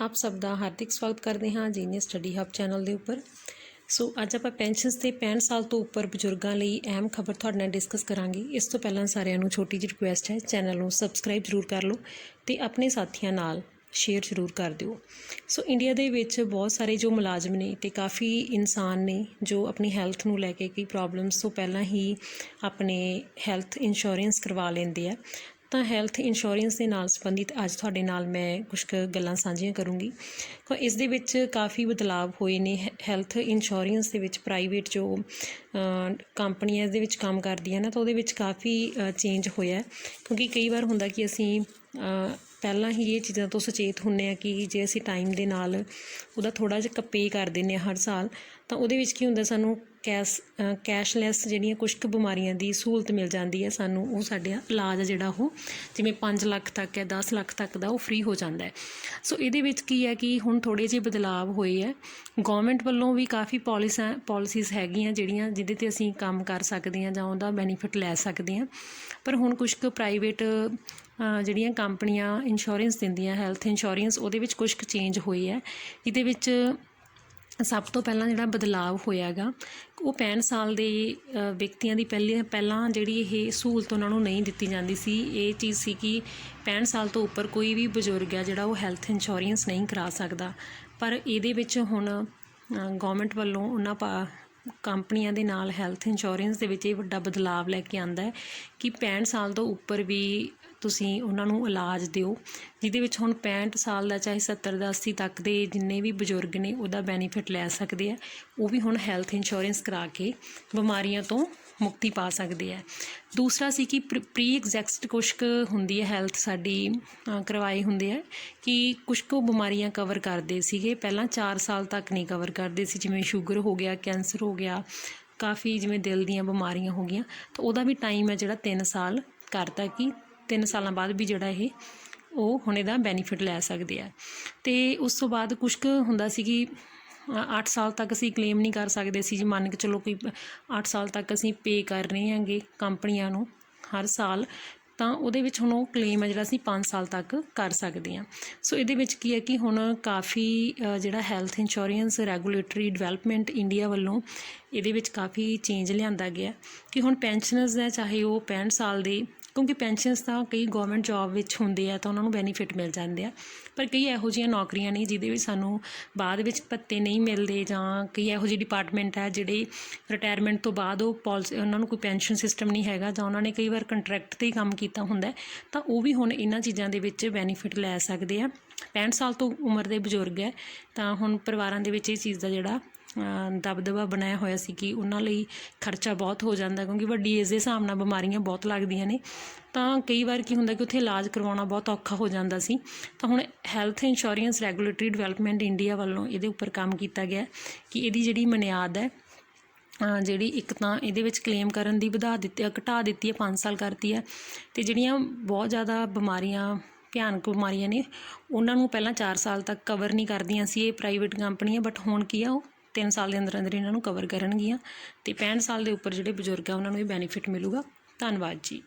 ਆਪ ਸਭ ਦਾ ਹਾਰਦਿਕ ਸਵਾਗਤ ਕਰਦੇ ਹਾਂ ਜੀਨੀਅਸ ਸਟੱਡੀ ਹੱਬ ਚੈਨਲ ਦੇ ਉੱਪਰ। ਸੋ ਅੱਜ ਆਪਾਂ ਪੈਨਸ਼ਨਸ ਤੇ 65 ਸਾਲ ਤੋਂ ਉੱਪਰ ਬਜ਼ੁਰਗਾਂ ਲਈ ਅਹਿਮ ਖਬਰ ਤੁਹਾਡੇ ਨਾਲ ਡਿਸਕਸ ਕਰਾਂਗੇ। ਇਸ ਤੋਂ ਪਹਿਲਾਂ ਸਾਰਿਆਂ ਨੂੰ ਛੋਟੀ ਜਿਹੀ ਰਿਕੁਐਸਟ ਹੈ, ਚੈਨਲ ਨੂੰ ਸਬਸਕ੍ਰਾਈਬ ਜ਼ਰੂਰ ਕਰ ਲਓ ਤੇ ਆਪਣੇ ਸਾਥੀਆਂ ਨਾਲ ਸ਼ੇਅਰ ਜ਼ਰੂਰ ਕਰ ਦਿਓ। ਸੋ ਇੰਡੀਆ ਦੇ ਵਿੱਚ ਬਹੁਤ ਸਾਰੇ ਜੋ ਮੁਲਾਜ਼ਮ ਨੇ ਤੇ ਕਾਫੀ ਇਨਸਾਨ ਨੇ ਜੋ ਆਪਣੀ ਹੈਲਥ ਨੂੰ ਲੈ ਕੇ ਕਈ ਪ੍ਰੋਬਲਮਸ ਤੋਂ ਪਹਿਲਾਂ ਹੀ ਆਪਣੇ ਹੈਲਥ ਇੰਸ਼ੋਰੈਂਸ ਕਰਵਾ ਲੈਂਦੇ ਆ। ਤਾਂ ਹੈਲਥ ਇੰਸ਼ੋਰੈਂਸ ਦੇ ਨਾਲ ਸੰਬੰਧਿਤ ਅੱਜ ਤੁਹਾਡੇ ਨਾਲ ਮੈਂ ਕੁਝ ਕੁ ਗੱਲਾਂ ਸਾਂਝੀਆਂ ਕਰੂੰਗੀ। ਕੋ ਇਸ ਦੇ ਵਿੱਚ ਕਾਫੀ ਬਦਲਾਵ ਹੋਏ ਨੇ ਹੈਲਥ ਇੰਸ਼ੋਰੈਂਸ ਦੇ ਵਿੱਚ ਪ੍ਰਾਈਵੇਟ ਜੋ ਕੰਪਨੀਆਂ ਦੇ ਵਿੱਚ ਕੰਮ ਕਰਦੀਆਂ ਨਾ ਤਾਂ ਉਹਦੇ ਵਿੱਚ ਕਾਫੀ ਚੇਂਜ ਹੋਇਆ ਕਿਉਂਕਿ ਕਈ ਵਾਰ ਹੁੰਦਾ ਕਿ ਅਸੀਂ ਪਹਿਲਾਂ ਹੀ ਇਹ ਚੀਜ਼ਾਂ ਤੋਂ ਸੁਚੇਤ ਹੁੰਨੇ ਆ ਕਿ ਜੇ ਅਸੀਂ ਟਾਈਮ ਦੇ ਨਾਲ ਉਹਦਾ ਥੋੜਾ ਜਿਹਾ ਕੱਪੇ ਕਰ ਦਿੰਨੇ ਆ ਹਰ ਸਾਲ, ਤਾਂ ਉਹਦੇ ਵਿੱਚ ਕੀ ਹੁੰਦਾ ਸਾਨੂੰ ਕੈਸ਼ ਕੈਸ਼ਲੈਸ ਜਿਹੜੀਆਂ ਕੁਝ ਕੁ ਬਿਮਾਰੀਆਂ ਦੀ ਸਹੂਲਤ ਮਿਲ ਜਾਂਦੀ ਹੈ, ਸਾਨੂੰ ਉਹ ਸਾਡੇ ਇਲਾਜ ਆ ਜਿਹੜਾ ਉਹ, ਜਿਵੇਂ 5 ਲੱਖ ਤੱਕ ਹੈ 10 ਲੱਖ ਤੱਕ ਦਾ ਉਹ ਫ੍ਰੀ ਹੋ ਜਾਂਦਾ ਹੈ। ਸੋ ਇਹਦੇ ਵਿੱਚ ਕੀ ਹੈ ਕਿ ਹੁਣ ਥੋੜੇ ਜਿਹੇ ਬਦਲਾਵ ਹੋਏ ਹੈ। ਗਵਰਨਮੈਂਟ ਵੱਲੋਂ ਵੀ ਕਾਫੀ ਪਾਲਿਸਾਂ ਪਾਲਿਸੀਜ਼ ਹੈਗੀਆਂ ਜਿਹੜੀਆਂ ਜਿਹਦੇ ਤੇ ਅਸੀਂ ਕੰਮ ਕਰ ਸਕਦੇ ਹਾਂ ਜਾਂ ਉਹਦਾ ਬੈਨੀਫਿਟ ਲੈ ਸਕਦੇ ਹਾਂ। ਪਰ ਹੁਣ ਕੁਝ ਕੁ ਪ੍ਰਾਈਵੇਟ ਜਿਹੜੀਆਂ ਕੰਪਨੀਆਂ ਇੰਸ਼ੋਰੈਂਸ ਦਿੰਦੀਆਂ ਹੈਲਥ ਇੰਸ਼ੋਰੈਂਸ ਉਹਦੇ ਵਿੱਚ ਕੁਝ ਕੁ ਚੇਂਜ ਹੋਏ ਹੈ। ਜਿਹਦੇ ਵਿੱਚ ਸਭ ਤੋਂ ਪਹਿਲਾਂ ਜਿਹੜਾ ਬਦਲਾਵ ਹੋਇਆ ਗਾ ਉਹ 65 ਸਾਲ ਦੇ ਵਿਅਕਤੀਆਂ ਦੀ ਪਹਿਲੀ, ਪਹਿਲਾਂ ਜਿਹੜੀ ਇਹ ਸਹੂਲਤ ਉਹਨਾਂ ਨੂੰ ਨਹੀਂ ਦਿੱਤੀ ਜਾਂਦੀ ਸੀ। ਇਹ ਚੀਜ਼ ਸੀ ਕਿ 65 ਸਾਲ ਤੋਂ ਉੱਪਰ ਕੋਈ ਵੀ ਬਜ਼ੁਰਗ ਆ ਜਿਹੜਾ ਉਹ ਹੈਲਥ ਇੰਸ਼ੋਰੈਂਸ ਨਹੀਂ ਕਰਾ ਸਕਦਾ। ਪਰ ਇਹਦੇ ਵਿੱਚ ਹੁਣ ਗਵਰਨਮੈਂਟ ਵੱਲੋਂ ਉਹਨਾਂ ਪਾ, ਕੰਪਨੀਆਂ ਦੇ ਨਾਲ ਹੈਲਥ ਇੰਸ਼ੋਰੈਂਸ ਦੇ ਵਿੱਚ ਇਹ ਵੱਡਾ ਬਦਲਾਵ ਲੈ ਕੇ ਆਂਦਾ ਹੈ ਕਿ 65 ਸਾਲ ਤੋਂ ਉੱਪਰ ਵੀ ਤੁਸੀਂ ਉਹਨਾਂ ਨੂੰ ਇਲਾਜ ਦਿਓ ਜਿਹਦੇ ਵਿੱਚ ਹੁਣ 65 ਸਾਲ ਦਾ ਚਾਹੇ 70 ਦਾ 80 ਤੱਕ ਦੇ ਜਿੰਨੇ ਵੀ ਬਜ਼ੁਰਗ ਨੇ ਉਹਦਾ ਬੈਨੀਫਿਟ ਲੈ ਸਕਦੇ ਆ। ਉਹ ਵੀ ਹੁਣ ਹੈਲਥ ਇੰਸ਼ੋਰੈਂਸ ਕਰਾ ਕੇ ਬਿਮਾਰੀਆਂ ਤੋਂ ਮੁਕਤੀ ਪਾ ਸਕਦੇ ਆ। ਦੂਸਰਾ ਸੀ ਕਿ ਪ੍ਰੀ ਐਗਜ਼ੈਕਟ ਕੁਛ ਕੁ ਹੁੰਦੀ ਹੈ ਹੈਲਥ ਸਾਡੀ ਅ, ਕਰਵਾਏ ਹੁੰਦੇ ਆ ਕਿ ਕੁਛ ਕੁ ਬਿਮਾਰੀਆਂ ਕਵਰ ਕਰਦੇ ਸੀਗੇ। ਪਹਿਲਾਂ 4 ਸਾਲ ਤੱਕ ਨਹੀਂ ਕਵਰ ਕਰਦੇ ਸੀ ਜਿਵੇਂ ਸ਼ੂਗਰ ਹੋ ਗਿਆ ਕੈਂਸਰ ਹੋ ਗਿਆ ਕਾਫੀ ਜਿਵੇਂ ਦਿਲ ਦੀਆਂ ਬਿਮਾਰੀਆਂ ਹੋ ਗਈਆਂ। ਤਾਂ ਉਹਦਾ ਵੀ ਟਾਈਮ ਹੈ ਜਿਹੜਾ 3 ਸਾਲ ਕਰਤਾ ਕਿ ਤਿੰਨ ਸਾਲਾਂ ਬਾਅਦ ਵੀ ਜਿਹੜਾ ਇਹ, ਉਹ ਹੁਣ ਇਹਦਾ ਬੈਨੀਫਿਟ ਲੈ ਸਕਦੇ ਆ। ਤੇ ਉਸ ਤੋਂ ਬਾਅਦ ਕੁਛ ਕੁ ਹੁੰਦਾ ਸੀ ਕਿ 8 ਸਾਲ ਤੱਕ ਅਸੀਂ ਕਲੇਮ ਨਹੀਂ ਕਰ ਸਕਦੇ ਸੀ ਜੀ। ਮੰਨ ਕੇ ਚਲੋ ਕੋਈ 8 ਸਾਲ ਤੱਕ ਅਸੀਂ ਪੇ ਕਰ ਰਹੇ ਹਾਂਗੇ ਕੰਪਨੀਆਂ ਨੂੰ ਹਰ ਸਾਲ, ਤਾਂ ਉਹਦੇ ਵਿੱਚ ਹੁਣ ਉਹ ਕਲੇਮ ਹੈ ਜਿਹੜਾ ਅਸੀਂ 5 ਸਾਲ ਤੱਕ ਕਰ ਸਕਦੇ ਹਾਂ। ਸੋ ਇਹਦੇ ਵਿੱਚ ਕੀ ਹੈ ਕਿ ਹੁਣ ਕਾਫੀ ਜਿਹੜਾ health insurance regulatory development India ਵੱਲੋਂ ਇਹਦੇ ਵਿੱਚ ਕਾਫੀ ਚੇਂਜ ਲਿਆਂਦਾ ਗਿਆ। ਕਿ ਹੁਣ ਪੈਨਸ਼ਨਰਸ ਹੈ ਚਾਹੇ ਉਹ 65 ਸਾਲ ਦੇ ਕਿਉਂਕਿ ਪੈਨਸ਼ਨਸ ਤਾਂ ਕਈ ਗਵਰਨਮੈਂਟ ਜੌਬ ਵਿੱਚ ਹੁੰਦੇ ਆ ਤਾਂ ਉਹਨਾਂ ਨੂੰ ਬੈਨੀਫਿਟ ਮਿਲ ਜਾਂਦੇ ਆ। ਪਰ ਕਈ ਇਹੋ ਜਿਹੀਆਂ ਨੌਕਰੀਆਂ ਨੇ ਜਿਹਦੇ ਵਿੱਚ ਸਾਨੂੰ ਬਾਅਦ ਵਿੱਚ ਭੱਤੇ ਨਹੀਂ ਮਿਲਦੇ ਜਾਂ ਕਈ ਇਹੋ ਜਿਹੇ ਡਿਪਾਰਟਮੈਂਟ ਹੈ ਜਿਹੜੇ ਰਿਟਾਇਰਮੈਂਟ ਤੋਂ ਬਾਅਦ ਉਹ ਪਾਲਿਸੀ ਉਹਨਾਂ ਨੂੰ ਕੋਈ ਪੈਨਸ਼ਨ ਸਿਸਟਮ ਨਹੀਂ ਹੈਗਾ ਜਾਂ ਉਹਨਾਂ ਨੇ ਕਈ ਵਾਰ ਕੰਟਰੈਕਟ ਤੇ ਹੀ ਕੰਮ ਕੀਤਾ ਹੁੰਦਾ ਤਾਂ ਉਹ ਵੀ ਹੁਣ ਇਹਨਾਂ ਚੀਜ਼ਾਂ ਦੇ ਵਿੱਚ ਬੈਨੀਫਿਟ ਲੈ ਸਕਦੇ ਆ। 65 ਸਾਲ ਤੋਂ ਉਮਰ ਦੇ ਬਜ਼ੁਰਗ ਹੈ, ਤਾਂ ਹੁਣ ਪਰਿਵਾਰਾਂ ਦੇ ਵਿੱਚ ਇਹ ਚੀਜ਼ ਦਾ ਜਿਹੜਾ ਦਬਦਬਾ ਬਣਾਇਆ ਹੋਇਆ ਸੀ ਕਿ ਉਹਨਾਂ ਲਈ ਖਰਚਾ ਬਹੁਤ ਹੋ ਜਾਂਦਾ ਕਿਉਂਕਿ ਵੱਡੀ ਏਜ ਦੇ ਹਿਸਾਬ ਨਾਲ ਬਿਮਾਰੀਆਂ ਬਹੁਤ ਲੱਗਦੀਆਂ ਨੇ। ਤਾਂ ਕਈ ਵਾਰ ਕੀ ਹੁੰਦਾ ਕਿ ਉੱਥੇ ਇਲਾਜ ਕਰਵਾਉਣਾ ਬਹੁਤ ਔਖਾ ਹੋ ਜਾਂਦਾ ਸੀ। ਤਾਂ ਹੁਣ health insurance regulatory development India ਵੱਲੋਂ ਇਹਦੇ ਉੱਪਰ ਕੰਮ ਕੀਤਾ ਗਿਆ ਕਿ ਇਹਦੀ ਜਿਹੜੀ ਮਨਿਆਦ ਹੈ ਜਿਹੜੀ ਇੱਕ ਤਾਂ ਇਹਦੇ ਵਿੱਚ ਕਲੇਮ ਕਰਨ ਦੀ ਵਧਾ ਦਿੱਤੀ ਘਟਾ ਦਿੱਤੀ ਹੈ 5 ਸਾਲ ਕਰਤੀ ਹੈ। ਤੇ ਜਿਹੜੀਆਂ ਬਹੁਤ ਜ਼ਿਆਦਾ ਬਿਮਾਰੀਆਂ, ਭਿਆਨਕ ਬਿਮਾਰੀਆਂ ਨੇ, ਉਹਨਾਂ ਨੂੰ ਪਹਿਲਾਂ 4 ਸਾਲ ਤੱਕ ਕਵਰ ਨਹੀਂ ਕਰਦੀਆਂ ਸੀ ਇਹ ਪ੍ਰਾਈਵੇਟ ਕੰਪਨੀਆਂ ਬਟ ਹੁਣ ਕੀ ਆ ਉਹ 3 ਸਾਲ ਦੇ ਅੰਦਰ ਅੰਦਰ ਇਹਨਾਂ ਨੂੰ ਕਵਰ ਕਰਨਗੀਆਂ ਅਤੇ ਪੈਂਹਠ ਸਾਲ ਦੇ ਉੱਪਰ ਜਿਹੜੇ ਬਜ਼ੁਰਗ ਆ, ਉਹਨਾਂ ਨੂੰ ਇਹ ਬੈਨੀਫਿਟ ਮਿਲੂਗਾ। ਧੰਨਵਾਦ ਜੀ।